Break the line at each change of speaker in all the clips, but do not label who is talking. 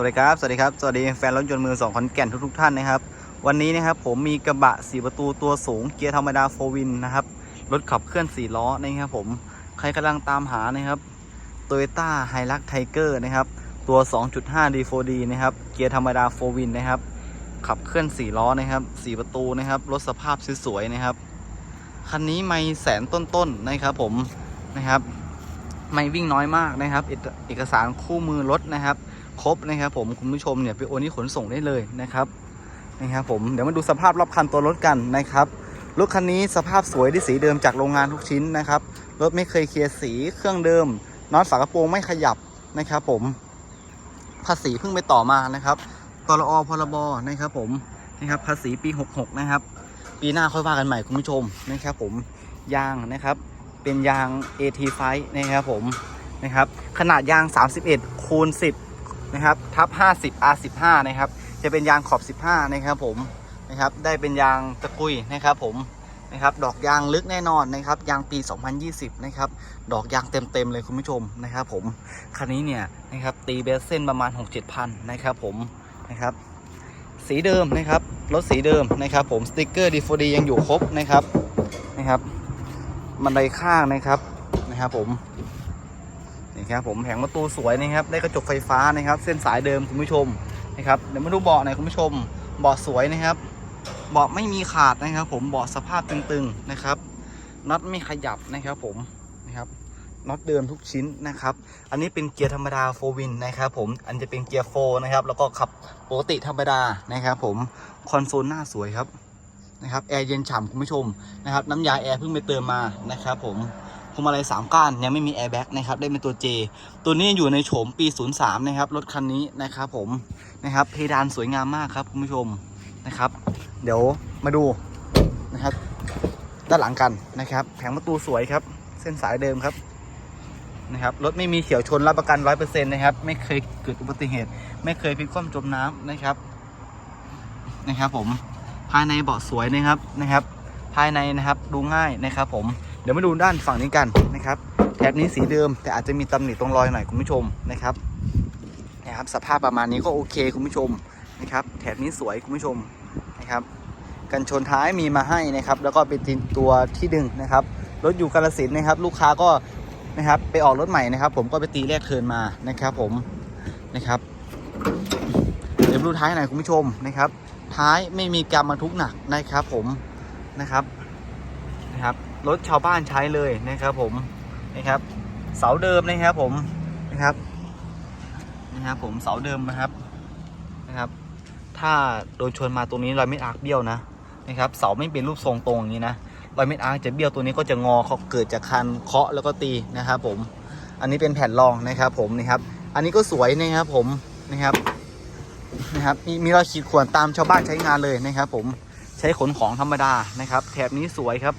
วัสดีครับ สวัสดีครับ สวัสดีแฟนรถยนต์มือสองขอนแก่นทุกๆท่านนะครับ วันนี้นะครับผมมีกระบะ4ประตูตัวสูงเกียร์ธรรมดาโฟวินนะครับ รถขับเคลื่อน4ล้อนะครับผม ใครกำลังตามหานะครับ Toyota h i l u x Tiger นะครับ ตัว 2.5 D4D นะครับ เกียร์ธรรมดาโฟวินนะครับ ขับเคลื่อน4ล้อนะครับ4ประตูนะครับ รถสภาพสวยๆนะครับ คันนี้ไม่แสนต้นๆนะครับผมนะครับ ไม่วิ่งน้อยมากนะครับอกเอกสารคู่มือรถนะครับ ครบนะครับผมคุณผู้ชมเนี่ยไปโอนที่ขนส่งได้เลยนะครับนะครับผมเดี๋ยวมาดูสภาพรอบคันตัวรถกันนะครับรถคันนี้สภาพสวยที่สีเดิมจากโรงงานทุกชิ้นนะครับรถไม่เคยเคลียร์สีเครื่องเดิมน็อตฝากระโปรงไม่ขยับนะครับผมภาษีเพิ่งไปต่อมานะครับตรอพรบนะครับผมนะครับภาษีปี 66 นะครับ ปีหน้าค่อยว่ากันใหม่คุณผู้ชมนะครับผมยางนะครับ เป็นยาง AT5 นะครับผมนะครับขนาดยาง 31คูณ10 นะครับทับ 50 R15 นะครับ จะเป็นยางขอบ 15 นะครับผมนะครับ ได้เป็นยางตะกุยนะครับผมนะครับ ดอกยางลึกแน่นอนนะครับ ยางปี 2020 นะครับ ดอกยางเต็มๆเลยคุณผู้ชมนะครับ ผม คันนี้เนี่ยนะครับตีเบสเส้นประมาณ 6-7พันนะครับผมนะครับ สีเดิมนะครับ รถสีเดิมนะครับ ผม สติกเกอร์ดีฟดียังอยู่ครบนะครับนะครับบันไดข้างนะครับนะครับผม นี่ครับผมแผงประตูสวยนะครับได้กระจกไฟฟ้านะครับ เส้นสายเดิมคุณผู้ชมนะครับเดี๋ยวมาดูเบาะหน่อยคุณผู้ชมเบาะสวยนะครับเบาะไม่มีขาดนะครับ ผมเบาะสภาพตึงๆนะครับน็อตไม่ขยับนะครับผมนะครับน็อตเดิมทุกชิ้นนะครับ อันนี้เป็นเกียร์ธรรมดาโฟวินนะครับผม อันจะเป็นเกียร์โฟนะครับ แล้วก็ขับปกติธรรมดานะครับผม คอนโซลหน้าสวยครับนะครับ แอร์เย็นฉ่ำคุณผู้ชมนะครับ น้ำยาแอร์เพิ่งไปเติมมานะครับผม วงมาลัยสามก้านยังไม่มีแอร์แบ็กนะครับได้เป็นตัว J ตัวนี้อยู่ในโฉมปี 03 นะครับรถคันนี้นะครับผมนะครับเพดานสวยงามมากครับคุณผู้ชมนะครับ เดี๋ยวมาดูนะครับ ด้านหลังกันนะครับแผงประตูสวยครับ เส้นสายเดิมครับนะครับรถไม่มีเฉียวชนรับประกัน100%นะครับไม่เคยเกิดอุบัติเหตุ ไม่เคยพลิกคว่ำจมน้ำนะครับนะครับ ผมภายในเบาะสวยนะครับนะครับ ภายในนะครับดูง่ายนะครับผม เดี๋ยวมาดูด้านฝั่งนี้กันนะครับแถบนี้สีเดิม แต่อาจจะมีตำหนิตรงรอยหน่อยคุณผู้ชมนะครับนะครับสภาพประมาณนี้ก็โอเคคุณผู้ชมนะครับ แถบนี้สวยคุณผู้ชมนะครับ กันชนท้ายมีมาให้นะครับ แล้วก็เป็นตัวที่ดึงนะครับรถอยู่กาลสินนะครับ ลูกค้าก็นะครับไปออกรถใหม่นะครับ ผมก็ไปตีแรกเทินมานะครับ ผมนะครับเดี๋ยวมาดูท้ายหน่อยคุณผู้ชมนะครับ ท้ายไม่มีกรรมบรรทุกหนักนะครับ ผมนะครับนะครับ รถชาวบ้านใช้เลยนะครับผมนะครับ เสาเดิมนะครับผมนะครับนะครับผมเสาเดิมนะครับนะครับ ถ้าโดนชนมาตรงนี้รอยเม็ดอาร์คเบี้ยวนะนะครับเสาไม่เป็นรูปทรงตรงอย่างนี้นะรอยเม็ดอาร์คจะเบี้ยวตัวนี้ก็จะงอเขาเกิดจากคันเคาะแล้วก็ตีนะครับผมอันนี้เป็นแผ่นรองนะครับผมนะครับ อันนี้ก็สวยนะครับผมนะครับนะครับมีมีรอยขีดข่วนตามชาวบ้านใช้งานเลยนะครับ ผมใช้ขนของธรรมดานะครับ แถบนี้สวยครับ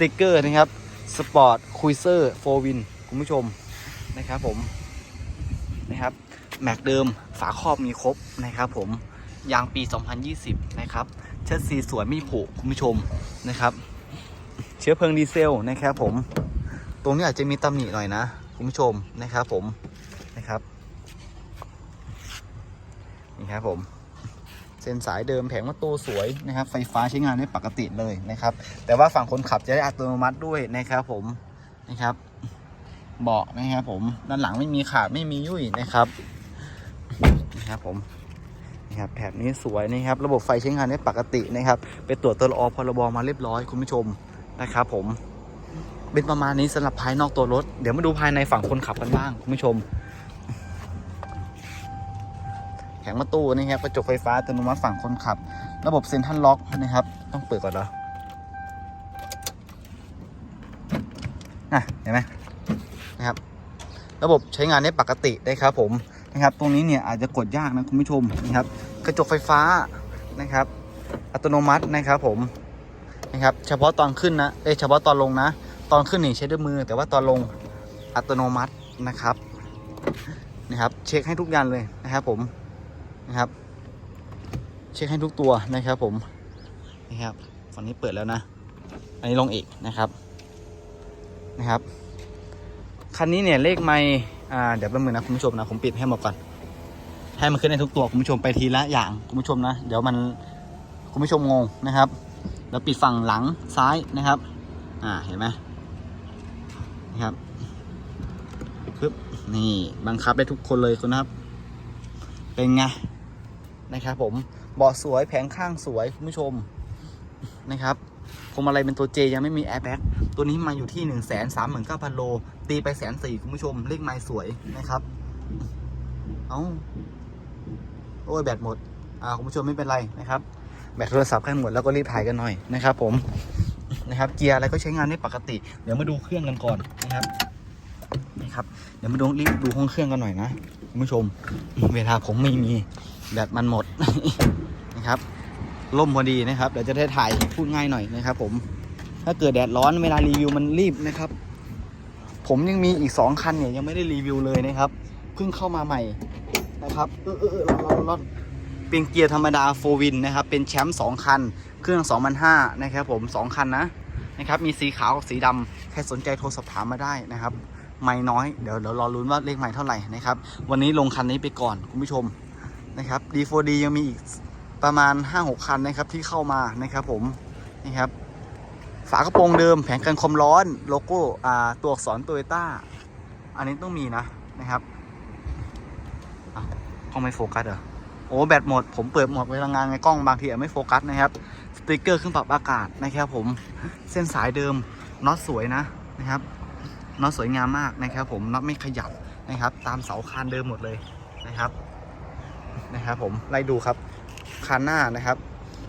ติกเกอร์นะครับสปอร์ตคุยเซอร์โฟวินคุณผู้ชมนะครับผมนะครับแม็กเดิมฝาครอบมีครบนะครับผมยางปี 2020 นะครับ เชิดสีสวยไม่ผุคุณผู้ชมนะครับ เชื้อเพลิงดีเซลนะครับผม ตรงนี้อาจจะมีตำหนิหน่อยนะ คุณผู้ชมนะครับผมนะครับ นี่ครับผม เส้นสายเดิมแผงประตูสวยนะครับ ไฟฟ้าใช้งานได้ปกติเลยนะครับ แต่ว่าฝั่งคนขับจะได้อัตโนมัติด้วยนะครับผมนะครับ เบาะนะครับผมด้านหลังไม่มีขาดไม่มียุ่ยนะครับนะครับผมนะครับแถบนี้สวยนะครับ ระบบไฟใช้งานได้ปกตินะครับ ไปตรวจตลอพรบมาเรียบร้อยคุณผู้ชมนะครับ ผมเป็นประมาณนี้สำหรับภายนอกตัวรถ เดี๋ยวมาดูภายในฝั่งคนขับกันบ้างคุณผู้ชม แผงประตูนะครับกระจกไฟฟ้าอัตโนมัติฝั่งคนขับ ระบบเซ็นทรัลล็อกนะครับ ต้องเปิดก่อนเหรอน่ะเห็นไหมนะครับ ระบบใช้งานได้ปกติได้ครับผมนะครับ ตรงนี้เนี่ยอาจจะกดยากนะคุณผู้ชมนะครับ กระจกไฟฟ้านะครับ อัตโนมัตินะครับผมนะครับ เฉพาะตอนขึ้นนะเอ้เฉพาะตอนลงนะ ตอนขึ้นนี่ใช้ด้วยมือ แต่ว่าตอนลงอัตโนมัตินะครับนะครับ เช็คให้ทุกอย่างเลยนะครับผม นะครับ เช็คให้ทุกตัวนะครับผมนะครับฝั่งนี้เปิดแล้วนะ อันนี้ลงเอกนะครับนะครับคันนี้เนี่ยเลขไม่อ่าเดี๋ยวแป๊บนึงนะคุณผู้ชมนะผมปิดให้หมดก่อนให้มันขึ้นได้ทุกตัวคุณผู้ชมไปทีละอย่างคุณผู้ชมนะ เดี๋ยวมันคุณผู้ชมงงนะครับแล้วปิดฝั่งหลังซ้ายนะครับอ่าเห็นไหมนะครับปึ๊บนี่บังคับได้ทุกคนเลยคุณนครับ เป็นไง นะครับผมเบาะสวยแผงข้างสวยคุณผู้ชมนะครับพวงมาลัยเป็นตัว J ยังไม่มีแอร์แบ็กตัวนี้มาอยู่ที่1นึ่งแสนสามหมื่นเก้าพันโลตีไปแสนสี่คุณผู้ชมเลขไม้สวยนะครับ เอาโอ้ยแบตหมดอ่าคุณผู้ชมไม่เป็นไรนะครับ แบตโทรศัพท์ใกล้หมดแล้วก็รีบถ่ายกันหน่อยนะครับ ผมนะครับเกียร์อะไรก็ใช้งานได้ปกติ เดี๋ยวมาดูเครื่องกันก่อนนะครับนี่ครับ เดี๋ยวมาดูรีบดูห้องเครื่องกันหน่อยนะคุณผู้ชม เวลาผมไม่มี แบตมันหมดนะครับล่มพอดีนะครับเดี๋ยวจะได้ถ่ายพูดง่ายหน่อยนะครับ ผม ถ้าเกิดแดดร้อนเวลารีวิวมันรีบนะครับ ผมยังมีอีกสองคันเนี่ยยังไม่ได้รีวิวเลยนะครับ เพิ่งเข้ามาใหม่นะครับเออเออเออร้อนร้อนร้อนเป็นเกียร์ธรรมดาโฟวินนะครับ เป็นแชมป์สองคัน เครื่อง2,500นะครับผมสองคันนะนะครับ มีสีขาวกับสีดำใครสนใจโทรสอบถามมาได้นะครับ ไม่น้อย เดี๋ยวเดี๋ยวรอลุ้นว่าเลขไม่เท่าไหร่นะครับ วันนี้ลงคันนี้ไปก่อนคุณผู้ชม นะครับ D4D ยังมีอีกประมาณ 5-6 คันนะครับที่เข้ามานะครับผมนะครับฝากระโปรงเดิมแผงกันความร้อนโลโก้ตัวอักษรโตโยต้าอันนี้ต้องมีนะนะครับกล้องไม่โฟกัสเหรอโอ้แบตหมด ผมเปิดหมดเวลางานไงกล้องบางทีอาจไม่โฟกัสนะครับสติกเกอร์เครื่องปรับอากาศนะครับผมเส้นสายเดิมน็อตสวยนะนะครับน็อตสวยงามมากนะครับผมน็อตไม่ขยับนะครับ ตามเสาคานเดิมหมดเลยนะครับ นะครับผมไล่ดูครับคานหน้านะครับ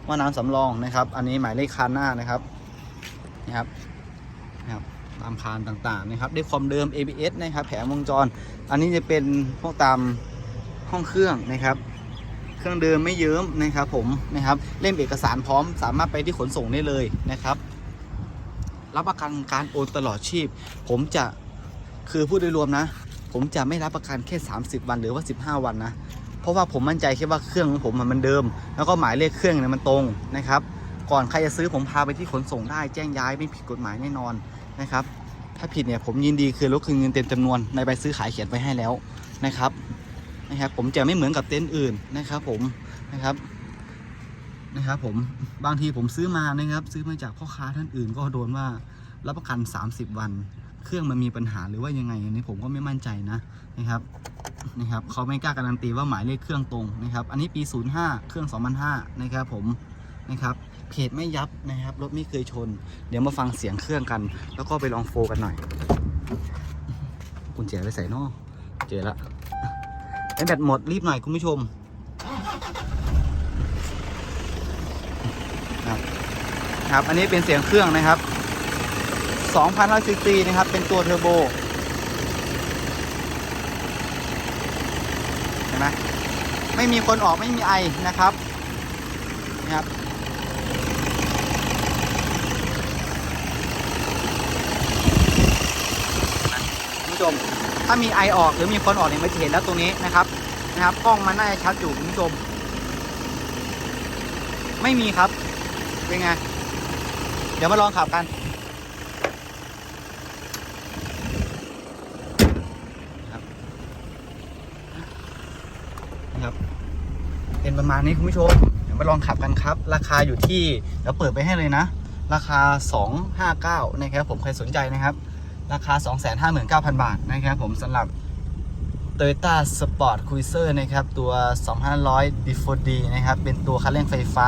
ว่าน้ำสำรองนะครับ อันนี้หมายเลขคานหน้านะครับนะครับนะครับตามคานต่างๆนะครับด้วยความเดิม ABS นะครับแผงวงจร อันนี้จะเป็นพวกตามห้องเครื่องนะครับ เครื่องเดิมไม่เยิ้มนะครับผมนะครับเล่มเอกสารพร้อมสามารถไปที่ขนส่งได้เลยนะครับ รับประกันการโอนตลอดชีพ ผมจะคือพูดโดยรวมนะ ผมจะไม่รับประกันแค่ 30 วันหรือว่า 15 วันนะ เพราะว่าผมมั่นใจแค่ว่าเครื่องของผมมันเดิม แล้วก็หมายเลขเครื่องเนี่ยมันตรงนะครับ ก่อนใครจะซื้อผมพาไปที่ขนส่งได้แจ้งย้ายไม่ผิดกฎหมายแน่นอนนะครับ ถ้าผิดเนี่ยผมยินดีคือลดคืนเงินเต็มจำนวนในใบซื้อขายเขียนไว้ให้แล้วนะครับนะครับผมจะไม่เหมือนกับเต็นท์อื่นนะครับผมนะครับนะครับผมบางทีผมซื้อมานะครับ ซื้อมาจากพ่อค้าท่านอื่นก็โดนว่ารับประกัน 30 วัน เครื่องมันมีปัญหาหรือว่ายังไงอันนี้ผมก็ไม่มั่นใจนะนะครับนะครับเขาไม่กล้าการันตีว่าหมายเลขเครื่องตรงนะครับ อันนี้ปี 05 เครื่อง 2005 นะครับผมนะครับเพจไม่ยับนะครับรถไม่เคยชน เดี๋ยวมาฟังเสียงเครื่องกัน แล้วก็ไปลองโฟกันหน่อยกุญแจไปใส่นอกเจอละไอแบตหมดรีบหน่อยคุณผู้ชมครับครับ อันนี้เป็นเสียงเครื่องนะครับ 2,000ซีซีนะครับ เป็นตัวเทอร์โบ เห็นไหมไม่มีคนออกไม่มีไอนะครับนะครับ คุณผู้ชม ถ้ามีไอออกหรือมีคนออกเนี่ยมันจะเห็นแล้วตรงนี้นะครับ นะครับ กล้องมันน่าจะชัดอยู่คุณผู้ชม ไม่มีครับ เป็นไง เดี๋ยวมาลองขับกัน ครับนะครับ เป็นประมาณนี้คุณผู้ชมเดี๋ยวมาลองขับกันครับ ราคาอยู่ที่เดี๋ยวเปิดไปให้เลยนะ ราคา 259นะครับผมใครสนใจนะครับ ราคา 259,000 บาทนะครับผมสำหรับ Toyota Sport Cruiser นะครับ ตัว 2500 D4D นะครับ เป็นตัวคันเร่งไฟฟ้า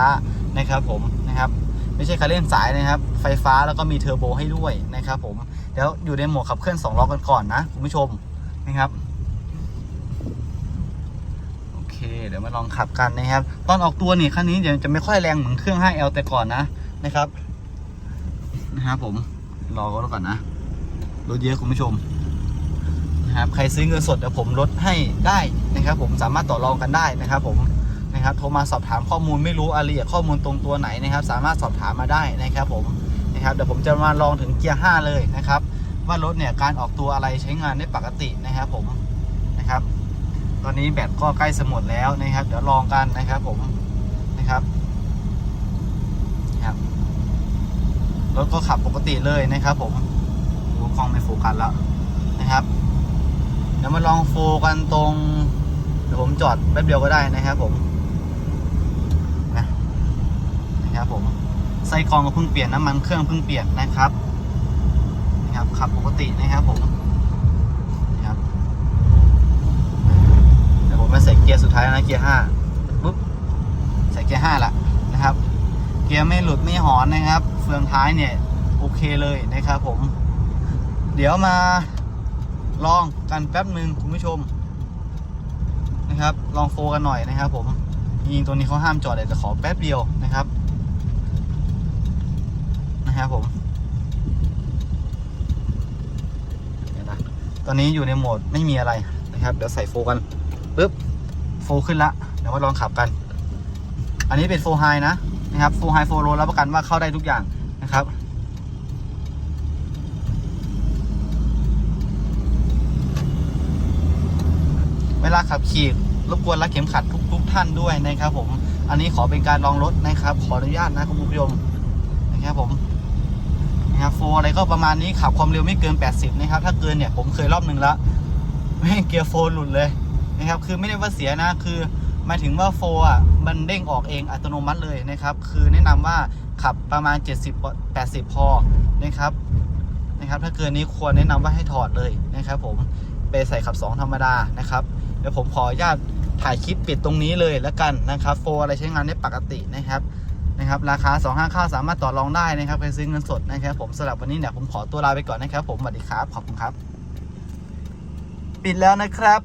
นะครับผมนะครับ ไม่ใช่คันเร่งสายนะครับ ไฟฟ้าแล้วก็มีเทอร์โบให้ด้วยนะครับผมเดี๋ยวอยู่ในโหมดขับเคลื่อน2ล้อกันก่อนนะคุณผู้ชมนะครับ โอ เดี๋ยวมาลองขับกันนะครับ ตอนออกตัวนี่คันนี้เดี๋ยวจะไม่ค่อยแรงเหมือนเครื่อง 5L แต่ก่อนนะนะครับนะครับผมรอก็แล้วก่อนนะลดเยอะคุณผู้ชมนะครับใครซื้อเงินสดเดี๋ยวผมลดให้ได้นะครับ ผมสามารถต่อรองกันได้นะครับผมนะครับโทรมาสอบถามข้อมูลไม่รู้รายละเอียข้อมูลตรงตัวไหนนะครับ สามารถสอบถามมาได้นะครับผมนะครับเดี๋ยวผมจะมาลองถึงเกียร์5เลยนะครับ ว่ารถเนี่ยการออกตัวอะไรใช้งานได้ปกตินะครับผมนะครับ ตอนนี้แบตก็ใกล้สมดแล้วนะครับ เดี๋ยวลองกันนะครับ ผมนะครับนะครับรถก็ขับปกติเลยนะครับ ผมดูกล้องไม่โฟกัสแล้วนะครับเดี๋ยวมาลองโฟกันตรงเดี๋ยวผมจอดแป๊บเดียวก็ได้นะครับ ผมนะนะครับ ผมไส้กรองก็เพิ่งเปลี่ยนน้ำมันเครื่องเพิ่งเปลี่ยนนะครับนะครับขับปกตินะครับผมนะครับเดี๋ยวผ มาใส่เกียร์สุดท้ายนะเกียร์ห้าปุ๊บใส่เกียร์ห้าละนะครับ เกียร์ไม่หลุดไม่หอนนะครับ เฟืองท้ายเนี่ยโอเคเลยนะครับผม เดี๋ยวมาลองกันแป๊บหนึ่งคุณผู้ชมนะครับลองโฟกันหน่อยนะครับ ผมจริงตัวนี้เขาห้ามจอดแต่จะขอแป๊บเดียวนะครับนะครับผมเดี๋ยวนะตอนนี้อยู่ในโหมดไม่มีอะไรนะครับ เดี๋ยวใส่โฟกัน ปึ๊บโฟขึ้นละเดี๋ยวมาลองขับกัน อันนี้เป็นโฟไฮนะนะครับโฟไฮโฟโลรับประกันว่าเข้าได้ทุกอย่างนะครับเวลาขับขี่รบกวนรัดเข็มขัดทุกทุกท่านด้วยนะครับผม อันนี้ขอเป็นการลองรถนะครับ ขออนุญาตนะคุณผู้ชมนะครับผมนะครับโฟอะไรก็ประมาณนี้ขับความเร็วไม่เกิน 80 นะครับ ถ้าเกินเนี่ยผมเคยรอบหนึ่งล้วไม่เกียร์โฟหลุดเลย นะครับ คือไม่ได้ว่าเสียนะ คือหมายถึงว่าโฟอะ มันเด้งออกเองอัตโนมัติเลยนะครับ คือแนะนำว่าขับประมาณ 70 80 พอนะครับ นะครับ ถ้าเกินนี้ควรแนะนำว่าให้ถอดเลยนะครับ ผมไปใส่ขับ 2 ธรรมดานะครับ เดี๋ยวผมขออนุญาตถ่ายคลิปปิดตรงนี้เลยแล้วกันนะครับ โฟอะไรใช้งานได้ปกตินะครับนะครับราคา 2 5ข้าวสามารถต่อรองได้นะครับไปซื้อเงินสดนะครับ ผมสำหรับวันนี้เนี่ยผมขอตัวลาไปก่อนนะครับ ผมสวัสดีครับ ขอบคุณครับ ปิดแล้วนะครับ